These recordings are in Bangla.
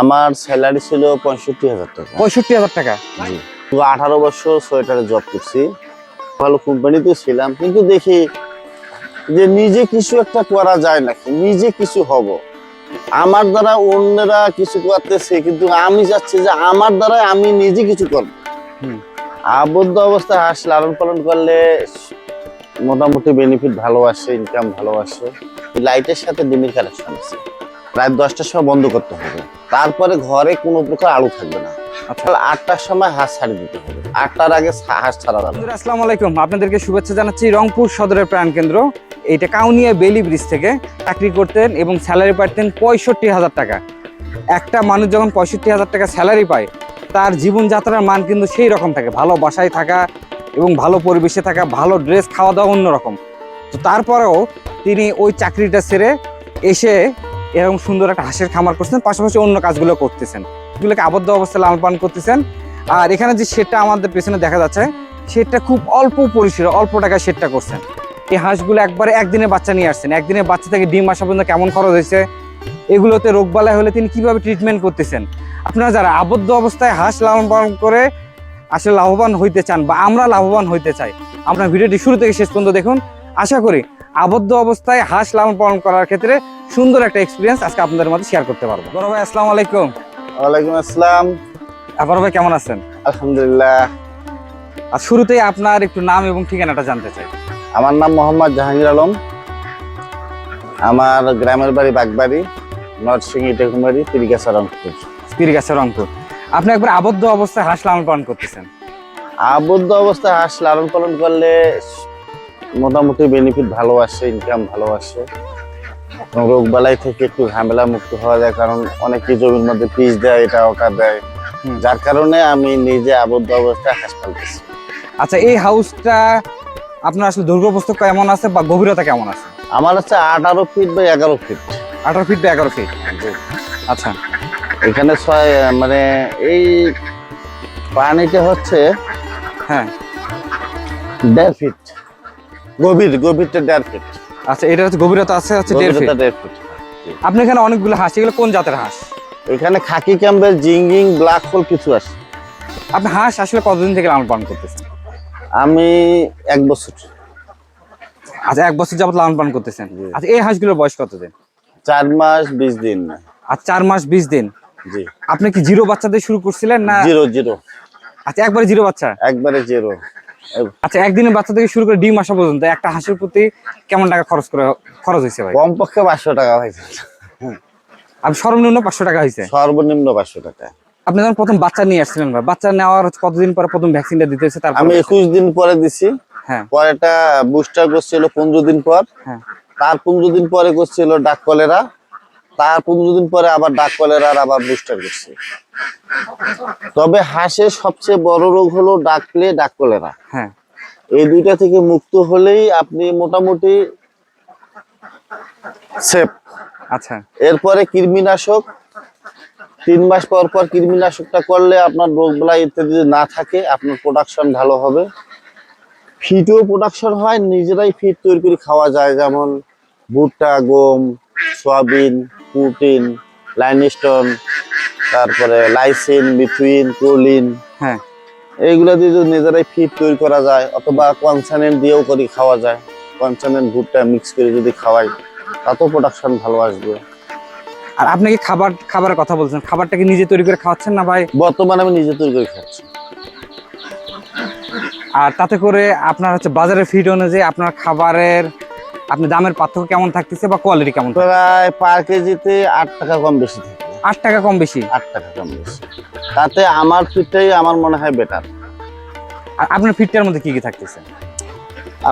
আমার স্যালারি ছিল পঁয়ষট্টি হাজার টাকা। পঁয়ষট্টি হাজার টাকা? জি। আঠারো বছর সোয়েটারে জব করছি। ভালো কোম্পানিতে ছিলাম কিন্তু দেখি যে নিজে কিছু একটা করা যায় নাকি নিজে কিছু হব। আমার দ্বারা অন্যরা কিছু করতেছে কিন্তু আমি যাচ্ছি যে আমার দ্বারা আমি নিজে কিছু করব। আবদ্ধ অবস্থায় হাঁস লালন পালন করলে মোটামুটি বেনিফিট ভালো আসে ইনকাম ভালো আসে লাইটের সাথে ডিমের কালেকশন আছে। রাত দশটার সময় বন্ধ করতে হবে। তারপরে ঘরে কোনো প্রকার আলু থাকবে না। আচ্ছা। আটটার সময় হাঁস ছাড়ি দিতে হবে। আটটার আগে হাঁস ছাড়া যাবে আসসালামু আলাইকুম। আপনাদেরকে শুভেচ্ছা জানাচ্ছি রংপুর সদরের প্রাণকেন্দ্র। এইটা কাউনিয়া বেলি ব্রিজ থেকে চাকরি করতেন এবং স্যালারি পাইতেন পঁয়ষট্টি হাজার টাকা। একটা মানুষ যখন পঁয়ষট্টি হাজার টাকা স্যালারি পায় তার জীবনযাত্রার মান কিন্তু সেই রকম থাকে। ভালো বাসায় থাকা এবং ভালো পরিবেশে থাকা ভালো ড্রেস খাওয়া দাওয়া অন্যরকম। তো তারপরেও তিনি ওই চাকরিটা ছেড়ে এসে এরকম সুন্দর একটা হাঁসের খামার করছেন, পাশাপাশি অন্য কাজগুলো করতেছেন। এগুলোকে আবদ্ধ অবস্থায় লালন পালন করতেছেন। আর এখানে যে শেডটা আমাদের পেছনে দেখা যাচ্ছে, শেডটা খুব অল্প পরিসরে, অল্প টাকায় শেডটা করছেন। এই হাঁসগুলো একবারে একদিনে বাচ্চা নিয়ে আসছেন। একদিনে বাচ্চা থেকে ডিম আসা পর্যন্ত কেমন খরচ হয়েছে, এগুলোতে রোগবালাই হলে তিনি কীভাবে ট্রিটমেন্ট করতেছেন? আপনারা যারা আবদ্ধ অবস্থায় হাঁস লালন পালন করে আসলে লাভবান হইতে চান বা আমরা লাভবান হইতে চাই আপনার ভিডিওটি শুরু থেকে শেষ পর্যন্ত দেখুন। আশা করি আবদ্ধ অবস্থায় হাঁস লালন পালন করার ক্ষেত্রে সুন্দর একটা এক্সপিরিয়েন্স আজকে আপনাদের মধ্যে শেয়ার করতে পারব। বড় ভাই আসসালামু আলাইকুম। ওয়ালাইকুম আসসালাম। বড় ভাই কেমন আছেন? আলহামদুলিল্লাহ। আর শুরুতেই আপনার একটু নাম এবং ঠিকানাটা জানতে চাই। আমার নাম মোহাম্মদ জাহাঙ্গীর আলম। আমার গ্রামের বাড়ি বাগবাড়ি নরসিংহী টেকুমারি তিরিগাছা রংপুর। স্পিরিগাছা রংপুর। আপনি একবার আবদ্ধ অবস্থায় হাঁস লালন পালন করতেছেন? আবদ্ধ অবস্থায় হাঁস লালন পালন করলে মোটামুটি বেনিফিট ভালো আসে ইনকাম ভালো আসে। রোগ বালাই থেকে একটু ঝামেলা মুক্ত হওয়া যায় কারণ অনেকে জমির মধ্যে পিস দেয় এটা ওটা দেয়। যার কারণে আমি নিজে আবদ্ধ অবস্থায় হাঁস পালতেছি। আচ্ছা এই হাউসটা আপনার আসলে দুর্গপ্রস্থ কেমন আছে বা গভীরতা কেমন আছে? আমার হচ্ছে আঠারো ফিট বা এগারো ফিট আঠারো ফিট বা এগারো ফিট আচ্ছা। এখানে ছয় মানে এই পানিটা হচ্ছে হ্যাঁ। দেড় ফিট গভীর গভীরটা দেড় ফিট আচ্ছা এটা হচ্ছে গভীরতা আছে হচ্ছে দেড় ফিট দেড় ফিট আপনি এখানে অনেকগুলো হাঁস এগুলো কোন জাতের হাঁস? এখানে খাকি ক্যাম্বেল জিঙ্গিং ব্ল্যাক হোল কিছু আছে। আপনি হাঁস আসলে কতদিন থেকে লালন পালন করতেছেন? আমি এক বছর। আচ্ছা এক বছর যাবত লালন পালন করতেছেন। আচ্ছা এই হাঁসগুলোর বয়স কতদিন? চার মাস বিশ দিন। আর চার মাস বিশ দিন? জি। আপনি কি জিরো বাচ্চা দিয়ে শুরু করছিলেন না? Zero zero. আচ্ছা একবারে জিরো বাচ্চা? একবারে জিরো। আচ্ছা একদিনের বাচ্চা থেকে শুরু করে ডিম আসা পর্যন্ত একটা হাঁসের প্রতি কেমন টাকা খরচ করে খরচ হয়েছে ভাই? কমপক্ষে পাঁচশো টাকা হয়েছে। আপনি সর্বনিম্ন পাঁচশো টাকা হয়েছে? সর্বনিম্ন পাঁচশো টাকা। আপনি যখন প্রথম বাচ্চা নিয়ে আসছিলেন ভাই বাচ্চা নেওয়ার কতদিন পরে প্রথম ভ্যাকসিনটা দিতে হচ্ছে তারপর? আমি একুশ দিন পরে দিছি। হ্যাঁ। পরেটা বুস্টার করছিল পনেরো দিন পর। হ্যাঁ। তার পনেরো দিন পরে করছিল ডাক কলেরা। তার পনেরো দিন পরে আবার ডাক কলেরার আবার বুস্টার করছে। তবে হাঁসের সবচেয়ে বড় রোগ হলো ডাক প্লে ডাক কলেরা। হ্যাঁ। এই দুইটা থেকে মুক্ত হলেই আপনি মোটামুটি সেফ আচ্ছা। এরপরে কৃমিনাশক তিন মাস পর পর কৃমিনাশকটা করলে আপনার রোগ বেলা ইত্যাদি না থাকে আপনার প্রোডাকশন ভালো হবে। ফিটও প্রোডাকশন হয় নিজেরাই ফিট তৈরি করে খাওয়া যায় যেমন ভুট্টা গম সয়াবিন প্রোটিন লাইনস্টোন তারপরে লাইসিন মিথুইন প্রোলিন হ্যাঁ। এইগুলো দিয়ে যদি নিজেরাই ফিট তৈরি করা যায় অথবা কনসানেন্ট দিয়েও করে খাওয়া যায়। কনসানেন্ট ভুট্টা মিক্স করে যদি খাওয়াই তাতেও প্রোডাকশন ভালো আসবে। আর আপনি কি খাবার খাবারের কথা বলছেন? খাবারটা কি নিজে তৈরি করে খাওয়াচ্ছেন না ভাই? বর্তমানে আমি নিজে তৈরি করে খাচ্ছি। আর তাতে করে আপনার হচ্ছে বাজারের ফিড অনুযায়ী আপনার খাবারের আপনি দামের পার্থক্য কেমন থাকতেছে বা কোয়ালিটি কেমন? প্রায় পার কেজিতে আট টাকা কম বেশি থাকে। আট টাকা কম বেশি? আট টাকা কম বেশি। তাতে আমার ফিটটাই আমার মনে হয় বেটার আর আপনার ফিটটার মধ্যে কি কি থাকতেছে?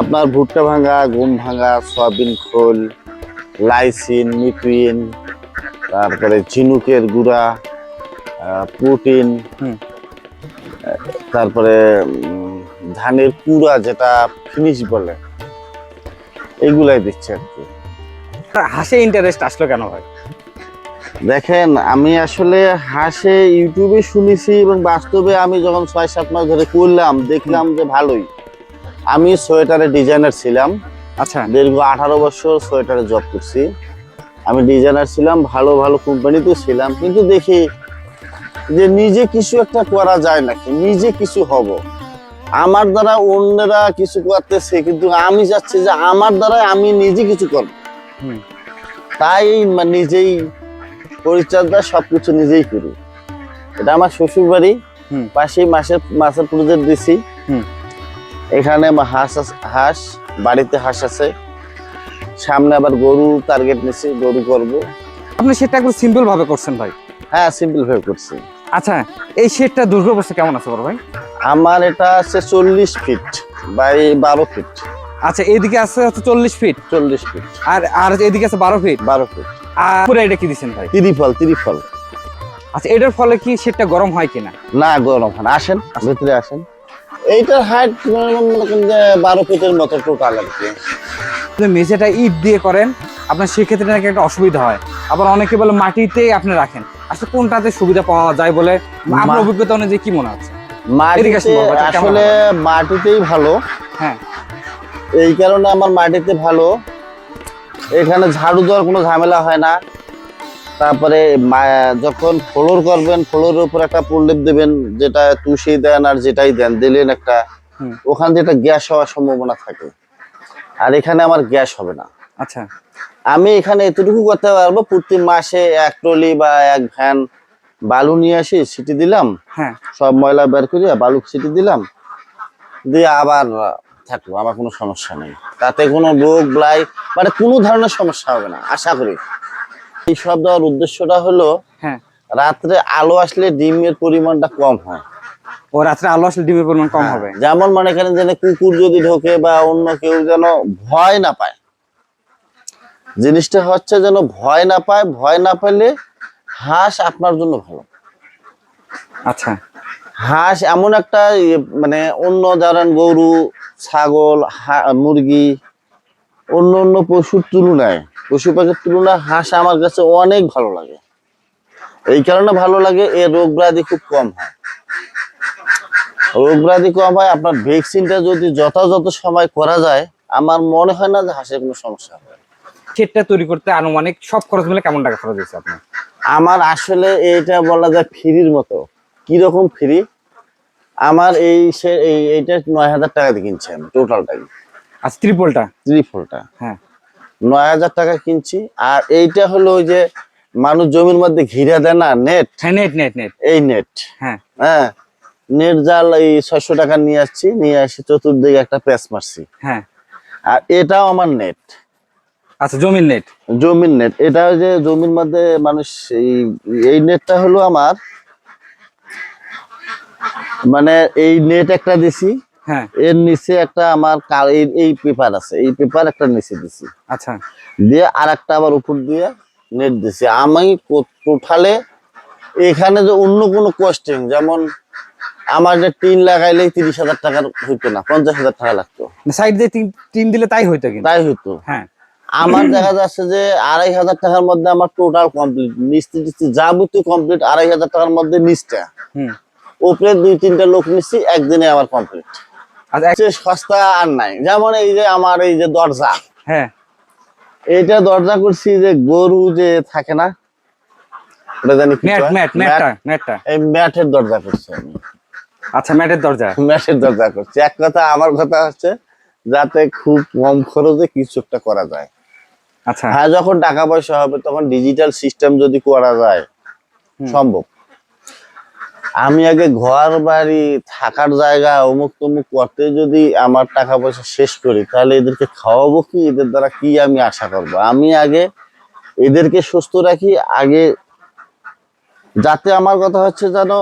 আপনার ভুট্টা ভাঙা গম ভাঙা সয়াবিন খোল লাইসিন মিটুইন তারপরে ঝিনুকের গুঁড়া প্রোটিন তারপরে ধানের কুড়া যেটা ফিনিশ বলে এগুলাই দিচ্ছে আর কি। হাসে ইন্টারেস্ট আসলো কেন ভাই? দেখেন আমি আসলে হাসে ইউটিউবে শুনেছি এবং বাস্তবে আমি যখন ছয় সাত মাস ধরে করলাম দেখলাম যে ভালোই। আমি সোয়েটারের ডিজাইনার ছিলাম। আচ্ছা। দীর্ঘ আঠারো বছর সোয়েটারে জব করছি। আমি ডিজাইনার ছিলাম ভালো ভালো কোম্পানিতেও ছিলাম। কিন্তু দেখি যে নিজে কিছু একটা করা যায় নাকি? নিজে কিছু হব। আমার দ্বারা অন্যরা কিছু করতেছে কিন্তু আমি চাচ্ছি যে আমার দ্বারা আমি নিজে কিছু করব। তাই নিজেই পরিচর্যা সবকিছু নিজেই করি। এটা আমার শ্বশুর বাড়ি। পাশেই মাসের মাছের প্রজেক্ট দিছি। হুম। এখানে হাঁস আছে- হাঁস বাড়িতে হাঁস আছে। সামনে আবার গরু টার্গেট নিছি গরু করব। আপনি সেটা একটু সিম্পল ভাবে করছেন ভাই। হ্যাঁ সিম্পল ভাবে করছি। আচ্ছা এই শেডটা দুর্গ অবস্থা কেমন আছে বড় ভাই? আমার এটা আছে চল্লিশ ফিট বাই বারো ফিট আচ্ছা এদিকে আছে হচ্ছে চল্লিশ ফিট চল্লিশ ফিট আর আর এদিকে আছে বারো ফিট বারো ফিট আর পুরো এটা কি দিচ্ছেন ভাই? তিরিফল তিরিফল। আচ্ছা এটার ফলে কি শেডটা গরম হয় কিনা? না গরম হয়। আসেন ভিতরে আসেন। এইটার হাইট বারো ফিটের মতো টোটাল আর কি। মেঝেটা ইট দিয়ে করেন আপনার সেক্ষেত্রে নাকি একটা অসুবিধা হয়। আবার অনেকে বলে মাটিতে আপনি রাখেন। আসলে কোনটাতে সুবিধা পাওয়া যায় বলে? আপনার মা- অভিজ্ঞতা অনুযায়ী কি মনে হচ্ছে? আসলে মাটিতেই ভালো। হ্যাঁ। এই কারণে আমার মাটিতে ভালো। এখানে ঝাড়ু দেওয়ার কোনো ঝামেলা হয় না। তারপরে যখন ফ্লোর করবেন ফ্লোরের উপর একটা প্রলেপ দেবেন যেটা তুষি দেন আর যেটাই দেন দিলেন একটা ওখান থেকে একটা গ্যাস হওয়ার সম্ভাবনা থাকে। আর এখানে আমার গ্যাস হবে না। আচ্ছা। আমি এখানে এতটুকু করতে পারব প্রতি মাসে এক ট্রলি বা এক ভ্যান বালু নিয়ে আসি সিটি দিলাম। হ্যাঁ। সব ময়লা বের করে বালু সিটি দিলাম। দিয়ে আবার থাকল আমার কোনো সমস্যা নেই। তাতে কোনো রোগ ব্লাই মানে কোনো ধরনের সমস্যা হবে না আশা করি। এই সব দেওয়ার উদ্দেশ্যটা হলো হ্যাঁ। রাত্রে আলো আসলে ডিমের পরিমাণটা কম হয়। ও রাত্রে আলো আসলে ডিমের পরিমাণ কম হ্যাঁ, হবে? যেমন মনে করেন যেন কুকুর যদি ঢোকে বা অন্য কেউ যেন ভয় না পায়। জিনিসটা হচ্ছে যেন ভয় না পায় ভয় না পেলে হাঁস আপনার জন্য ভালো। আচ্ছা। হাঁস এমন একটা ইয়ে, মানে অন্য ধরেন গরু ছাগল হা- মুরগি অন্য অন্য পশুর তুলনায় পশু পাখির তুলনায় হাঁস আমার কাছে অনেক ভালো লাগে। এই কারণে ভালো লাগে এর রোগ ব্যাধি খুব কম হয়। রোগ ব্যাধি কম হয় আপনার ভ্যাকসিনটা যদি যথাযথ সময় করা যায় আমার মনে হয় না যে হাঁসের কোনো সমস্যা হবে। শেডটা তৈরি করতে আনুমানিক সব খরচ মিলে কেমন টাকা খরচ হয়েছে আপনার? আমার আসলে এটা বলা যায় ফ্রির মতো। কীরকম ফ্রি? আমার এই সে এই এইটা নয় হাজার টাকা দিয়ে কিনছি আমি টোটালটাই। আচ্ছা ত্রিপলটা? ত্রিপলটা। হ্যাঁ। নয় হাজার টাকা কিনছি আর এইটা হলো ওই যে মানুষ জমির মধ্যে ঘিরে দেয় না নেট হ্যাঁ নেট নেট নেট এই নেট হ্যাঁ। হ্যাঁ নেট জাল এই ছয়শো টাকা নিয়ে আসছি নিয়ে আসি চতুর্দিকে একটা প্যাচ মারছি। হ্যাঁ। আর এটাও আমার নেট আচ্ছা জমির নেট জমির নেট এটা যে জমির মধ্যে মানুষ এই এই নেটটা হলো আমার মানে এই নেট একটা দিছি হ্যাঁ। এর নিচে একটা আমার এই- এই পেপার আছে। এই পেপার একটা নিচে দিছি। আচ্ছা। দিয়ে আর একটা আবার উপর দিয়ে নেট দিছি। আমি টোটালে এখানে যে অন্য কোনো কস্টিং যেমন আমার যে টিন লাগাইলেই তিরিশ হাজার টাকার হইতো না পঞ্চাশ হাজার টাকা লাগতো। সাইড দিয়ে তিন দিলে তাই হইতো কিন্তু। তাই হইতো। হ্যাঁ। আমার দেখা যাচ্ছে যে আড়াই হাজার টাকার মধ্যে আমার টোটাল কমপ্লিট মিস্ত্রি টিস্ত্রি যাবতীয় কমপ্লিট আড়াই হাজার টাকার মধ্যে নিচটা উপরে দুই তিনটা লোক নিচ্ছি একদিনে আমার কমপ্লিট আচ্ছা সে সস্তা আর নাই। যেমন এই যে আমার এই যে দরজা। হ্যাঁ। এইটা দরজা করছি যে গরু যে থাকে না ওটা জানি এই ম্যাটের দরজা করছি আমি। আচ্ছা ম্যাটের দরজা। ম্যাটের দরজা করছি। এক কথা আমার কথা হচ্ছে যাতে খুব কম খরচে কিছু একটা করা যায়। আচ্ছা। হ্যাঁ যখন টাকা পয়সা হবে তখন ডিজিটাল সিস্টেম যদি করা যায় সম্ভব। আমি আগে ঘর বাড়ি থাকার জায়গা অমুক তমুক করতে যদি আমার টাকা পয়সা শেষ করি তাহলে এদেরকে খাওয়াবো কি? এদের দ্বারা কি আমি আশা করব? আমি আগে এদেরকে সুস্থ রাখি আগে যাতে আমার কথা হচ্ছে যেন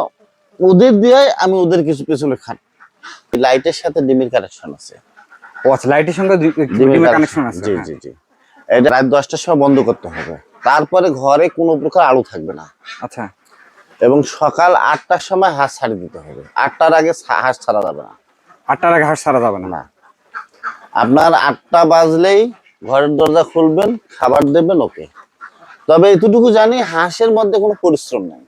ওদের দিয়ে আমি ওদের কিছু পেছনে খান। লাইটের সাথে ডিমের কানেকশন আছে। ও আচ্ছা লাইটের সঙ্গে ডিমের কানেকশন আছে জি হ্যাঁ। জি জি। এটা রাত দশটার সময় বন্ধ করতে হবে। তারপরে ঘরে কোনো প্রকার আলো থাকবে না। আচ্ছা। এবং সকাল আটটার সময় হাঁস ছাড়ি দিতে হবে। আটটার আগে হাঁস ছাড়া যাবে না। আটটার আগে হাট ছাড়া যাবে না? না। আপনার আটটা বাজলেই ঘরের দরজা খুলবেন খাবার দেবেন ওকে। তবে এতটুকু জানি হাঁসের মধ্যে কোনো পরিশ্রম নেই।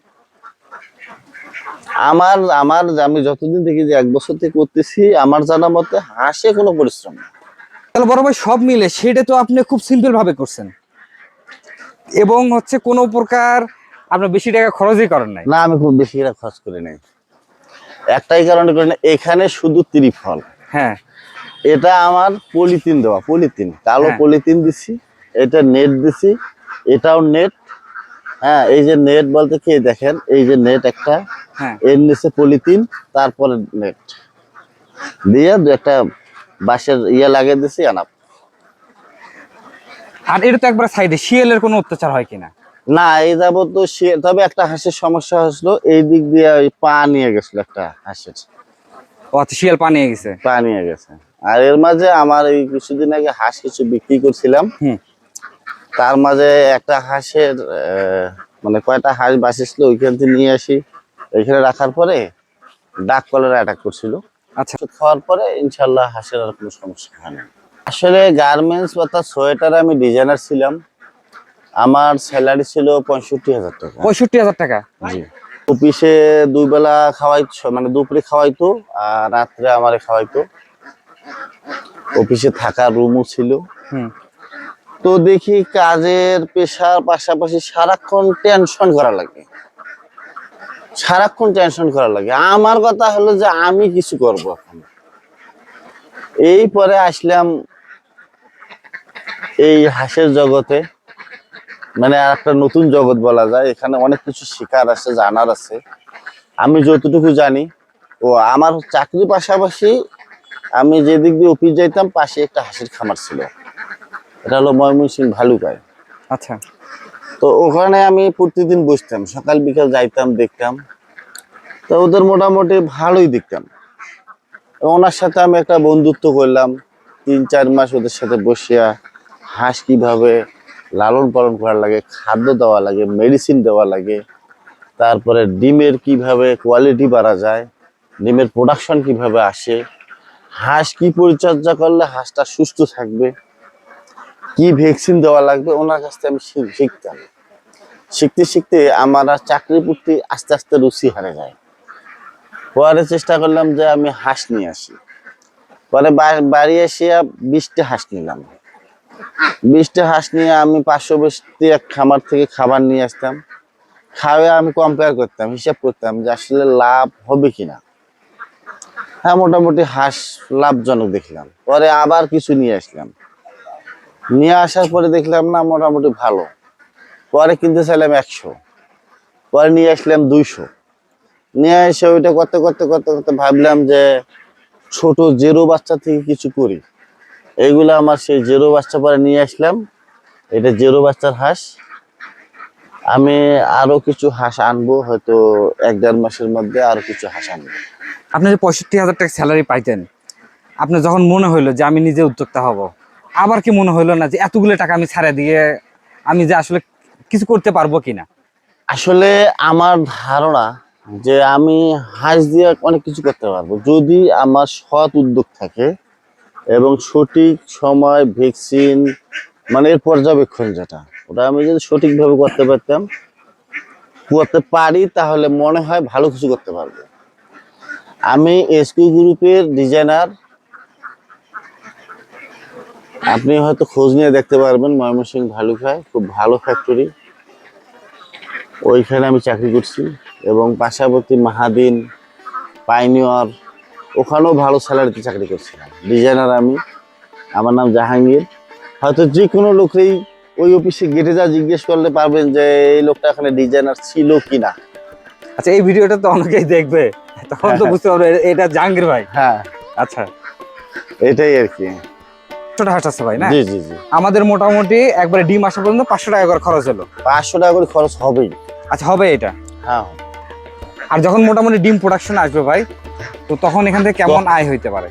আমার আমার আমি যতদিন দেখি যে এক বছর থেকে করতেছি আমার জানা মতে হাঁসে কোনো পরিশ্রম নেই। তাহলে বড় ভাই সব মিলে সেটা তো আপনি খুব সিম্পল ভাবে করছেন। এবং হচ্ছে কোনো প্রকার আপনার বেশি টাকা খরচই করেন নাই। না আমি খুব বেশি টাকা খরচ করি নাই। একটাই কারণে করি না এখানে শুধু ত্রিফল। হ্যাঁ। এটা আমার পলিথিন দেওয়া পলিথিন। কালো হ্যাঁ। পলিথিন দিছি এটা নেট দিছি এটাও নেট হ্যাঁ এই যে নেট বলতে কি দেখেন এই যে নেট একটা হ্যাঁ। এর নিচে পলিথিন তারপরে নেট দিয়ে একটা বাঁশের ইয়ে লাগিয়ে দিছি আনা আর এটা তো একবার সাইডে শিয়ালের কোনো অত্যাচার হয় কিনা? না এই যাবত তো সে তবে একটা হাঁসের সমস্যা হয়েছিল এই দিক দিয়ে ওই পা নিয়ে গেছিল একটা হাঁসের। ও আচ্ছা শিয়াল পা নিয়ে গেছে? পা নিয়ে গেছে। আর এর মাঝে আমার এই কিছুদিন আগে হাঁস কিছু বিক্রি করছিলাম। হুম। তার মাঝে একটা হাঁসের মানে কয়টা হাঁস বাঁচেছিল ওইখান থেকে নিয়ে আসি। ওইখানে রাখার পরে ডাক কলেরা অ্যাটাক করছিল। আচ্ছা। খাওয়ার পরে ইনশাল্লাহ হাঁসের আর কোনো সমস্যা হয় না। আসলে গার্মেন্টস সোয়েটার আমি ডিজাইনার ছিলাম। আমার স্যালারি ছিল পঁয়ষট্টি হাজার টাকা। পঁয়ষট্টি হাজার টাকা? জি। অফিসে দুই বেলা খাওয়াই মানে দুপুরে খাওয়াইতো আর রাত্রে আমারে খাওয়াইতো। অফিসে থাকার রুমও ছিল। হুম। তো দেখি কাজের পেশার পাশাপাশি সারাক্ষণ টেনশন করা লাগে। সারাক্ষণ টেনশন করা লাগে। আমার কথা হলো যে আমি কিছু করব এখন। এই পরে আসলাম এই হাঁসের জগতে। মানে একটা নতুন জগৎ বলা যায়। এখানে অনেক কিছু শেখার আছে, জানার আছে। আমি যতটুকু জানি, ও আমার চাকরির পাশাপাশি আমি যেদিক দিয়ে অফিস যাইতাম, পাশে একটা হাসির খামার ছিল। এটা হলো ময়মনসিং ভালুকায়। আচ্ছা। তো ওখানে আমি প্রতিদিন বসতাম, সকাল, বিকাল যাইতাম, দেখতাম। তো ওদের মোটামুটি ভালোই দেখতাম। ওনার সাথে আমি একটা বন্ধুত্ব করলাম, তিন, চার মাস ওদের সাথে বসিয়া হাঁস কীভাবে লালন পালন করা লাগে, খাদ্য দেওয়া লাগে মেডিসিন দেওয়া লাগে, তারপরে ডিমের কীভাবে কোয়ালিটি বাড়া যায়, ডিমের প্রোডাকশন কীভাবে আসে, হাঁস কি পরিচর্যা করলে হাঁসটা সুস্থ থাকবে কি ভ্যাকসিন দেওয়া লাগবে, ওনার কাছ থেকে আমি শিখতাম শিখতে শিখতে আমার চাকরির প্রতি আস্তে আস্তে রুচি হারে যায়। পরে চেষ্টা করলাম যে আমি হাঁস নিয়ে আসি। পরে বাড়ি এসে বিশটা হাঁস নিলাম। বিশটা হাঁস নিয়ে আমি পাঁচশো বস্তি এক খামার থেকে খাবার নিয়ে আসতাম। খাওয়া আমি কম্পেয়ার করতাম, হিসাব করতাম যে আসলে লাভ হবে কিনা। হ্যাঁ মোটামুটি হাঁস লাভজনক দেখলাম। পরে আবার কিছু নিয়ে আসলাম। নিয়ে আসার পরে দেখলাম না, মোটামুটি ভালো। পরে কিনতে চাইলাম একশো। পরে নিয়ে আসলাম দুইশো। নিয়ে এসে ওইটা করতে করতে করতে করতে ভাবলাম যে ছোট জেরো বাচ্চা থেকে কিছু করি। এইগুলো আমার সেই জেরো বাচ্চা পরে নিয়ে আসলাম। এটা জেরো বাচ্চার হাঁস। আমি আরও কিছু হাঁস আনব, হয়তো এক দেড় মাসের মধ্যে আরও কিছু হাঁস আনব। আপনি যে পঁয়ষট্টি হাজার টাকা স্যালারি পাইতেন, আপনার যখন মনে হইল যে আমি নিজে উদ্যোক্তা হব আবার কি মনে হইল না যে এতগুলো টাকা আমি ছাড়া দিয়ে আমি যে আসলে কিছু করতে পারব কিনা? আসলে আমার ধারণা যে আমি হাঁস দিয়ে অনেক কিছু করতে পারব। যদি আমার সৎ উদ্যোগ থাকে এবং সঠিক সময়, ভ্যাকসিন মানে এর পর্যবেক্ষণ যেটা, ওটা আমি যদি সঠিকভাবে করতে পারতাম, করতে পারি, তাহলে মনে হয় ভালো কিছু করতে পারব। আমি এসকিউ গ্রুপের ডিজাইনার আপনি হয়তো খোঁজ নিয়ে দেখতে পারবেন ময়মনসিংহ ভালুকায় খুব ভালো ফ্যাক্টরি ওইখানে আমি চাকরি করছি এবং পাশাপাশি মাহাদিন পাইনিয়র ওখানেও ভালো স্যালারিতে চাকরি করছিলাম ডিজাইনার আমি আমার নাম জাহাঙ্গীর। হয়তো যে কোনো লোকেই ওই অফিসে গেটে যা জিজ্ঞেস করলে পারবেন যে এই লোকটা এখানে ডিজাইনার ছিল কি না আচ্ছা এই ভিডিওটা তো অনেকেই দেখবে। তখন তো বুঝতে পারবে এটা জাহাঙ্গীর ভাই। হ্যাঁ। আচ্ছা। এটাই আর কি। ছোট হাঁস আছে ভাই না? জি জি জি। আমাদের মোটামুটি একবারে ডিম আসা পর্যন্ত পাঁচশো টাকা করে খরচ হলো। পাঁচশো টাকা করে খরচ হবেই। আচ্ছা হবে এটা? হ্যাঁ। আর যখন মোটামুটি ডিম প্রোডাকশন আসবে ভাই তো তখন এখান থেকে কেমন আয় হইতে পারে?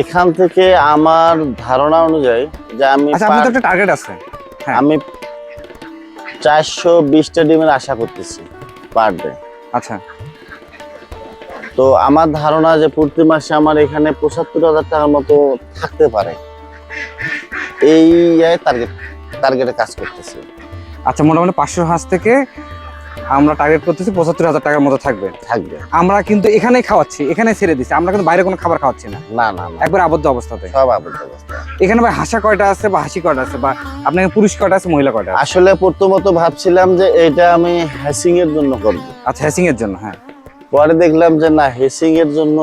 এখান থেকে আমার ধারণা অনুযায়ী যে আমি আচ্ছা একটা টার্গেট আছে। হ্যাঁ। আমি চারশো বিশটা ডিমের আশা করতেছি পার ডে আচ্ছা। তো আমার ধারণা যে প্রতি মাসে আমার এখানে পঁচাত্তর হাজার টাকার মতো থাকতে পারে। এই টার্গেট টার্গেটে কাজ করতেছি। আচ্ছা মোটামুটি পাঁচশো হাঁস থেকে আমরা টার্গেট করতেছি পঁচাত্তর হাজার টাকার মতো থাকবে। থাকবে। আমরা কিন্তু এখানেই খাওয়াচ্ছি এখানে ছেড়ে দিচ্ছি আমরা কিন্তু বাইরে কোনো খাবার খাওয়াচ্ছি না। না না না। একবার আবদ্ধ অবস্থাতে। সব আবদ্ধ অবস্থা। এখানে ভাই হাসা কয়টা আছে বা হাসি কয়টা আছে বা আপনার পুরুষ কয়টা আছে মহিলা কয়টা আছে? আসলে প্রথমত ভাবছিলাম যে এটা আমি হ্যাসিং এর জন্য করব। আচ্ছা হ্যাসিং এর জন্য হ্যাঁ। পরে দেখলাম যে না হেসিং এর জন্য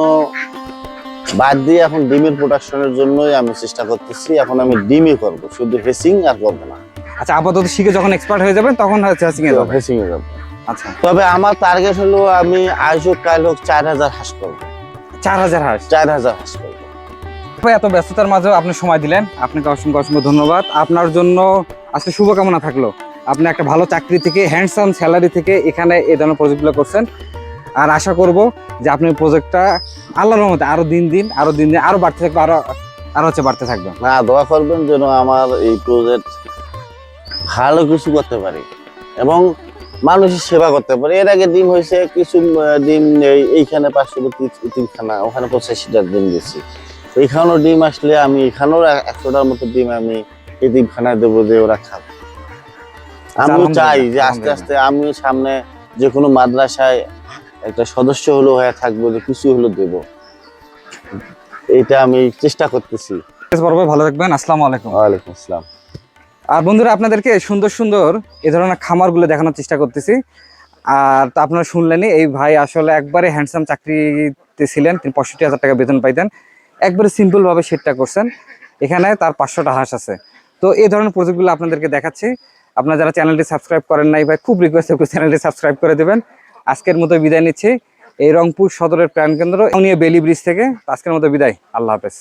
বাদ দিয়ে এখন ডিমের প্রোডাকশনের জন্যই আমি চেষ্টা করতেছি এখন আমি ডিমই করব শুধু হেসিং আর করব না। আচ্ছা আপাতত শিখে যখন এক্সপার্ট হয়ে যাবেন তখন হচ্ছে হ্যাসিং এ যাবে হেসিং এ যাব। আচ্ছা। তবে আমার টার্গেট হলো আমি আজ হোক কাল হোক চার হাজার হাঁস করব। চার হাজার হাঁস? চার হাজার হাঁস করব। ভাই, এত ব্যস্ততার মাঝেও আপনি সময় দিলেন। আপনাকে অসংখ্য অসংখ্য ধন্যবাদ। আপনার জন্য আজকে শুভকামনা থাকল। আপনি একটা ভালো চাকরি থেকে হ্যান্ডসাম স্যালারি থেকে এখানে এই ধরনের প্রজেক্টগুলো করছেন। আর আশা করব যে আপনি প্রজেক্টটা আল্লাহর রহমতে আরও দিন দিন আরও দিন দিন আরও বাড়তে থাকবে আরও আরও হচ্ছে বাড়তে থাকবে। না দোয়া করবেন যেন আমার এই প্রজেক্ট ভালো কিছু করতে পারি এবং মানুষের সেবা করতে পারি। এর আগে ডিম হয়েছে কিছু ডিম এই- এইখানে পার্শ্ববর্তী তিনখানা ওখানে পঁচাশিটার ডিম দিচ্ছি এইখানেও ডিম আসলে আমি এখানেও এক- একশোটার মতো ডিম আমি এই ডিমখানায় দেবো যে ওরা খাবে। আমি চাই যে আস্তে আস্তে আমি সামনে যে কোনো মাদ্রাসায় একটা সদস্য হলো হয়ে থাকব যে কিছু হলো দেব। এটা আমি চেষ্টা করতেছি। ভালো থাকবেন। আসসালামু আলাইকুম। ওয়ালাইকুম আসসালাম। আর বন্ধুরা আপনাদেরকে সুন্দর সুন্দর এ ধরনের খামারগুলো দেখানোর চেষ্টা করতেছি। আর তা আপনারা শুনলেনই এই ভাই আসলে একবারে হ্যান্ডসাম চাকরিতে ছিলেন তিনি পঁয়ষট্টি হাজার টাকা বেতন পাইতেন। একবারে সিম্পলভাবে সেটটা করছেন। এখানে তার পাঁচশোটা হাঁস আছে। তো এই ধরনের প্রজেক্টগুলো আপনাদেরকে দেখাচ্ছি। আপনারা যারা চ্যানেলটি সাবস্ক্রাইব করেন নাই ভাই খুব রিকোয়েস্ট চ্যানেলটি সাবস্ক্রাইব করে দেবেন। আজকের মতো বিদায় নিচ্ছি। এই রংপুর সদরের প্রাণকেন্দ্র নিয়ে বেলি ব্রিজ থেকে আজকের মতো বিদায়। আল্লাহ হাফেজ।